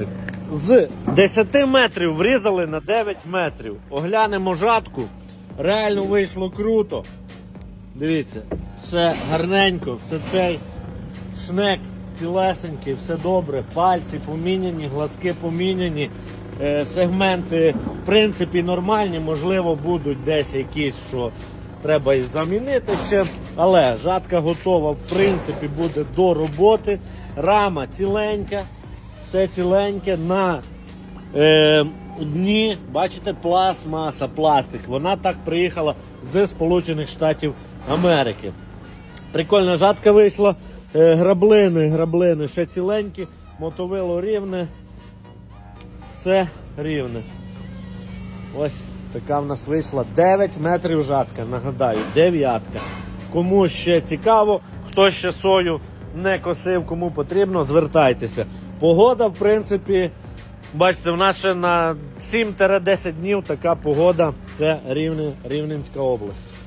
метрів. З 10 метрів врізали на 9 метрів. Оглянемо жатку. Реально вийшло круто. Дивіться, все гарненько, все цей шнек цілесенький, все добре, пальці поміняні, глазки поміняні, е, сегменти в принципі нормальні, можливо, будуть десь якісь, що треба і замінити ще. Але жатка готова, в принципі, буде до роботи. Рама ціленька, все ціленьке на е, дні, бачите, пластмаса, пластик. Вона так приїхала з Сполучених Штатів Америки. Прикольна жатка вийшла. Е, Граблини, граблини ще ціленькі, мотовило рівне. Все рівне. Ось така в нас вийшла 9 метрів жатка. Нагадаю, дев'ятка. Кому ще цікаво, хто ще сою не косив, кому потрібно, звертайтеся. Погода, в принципі, бачите, в нас ще на 7-10 днів така погода. Це Рівне, Рівненська область.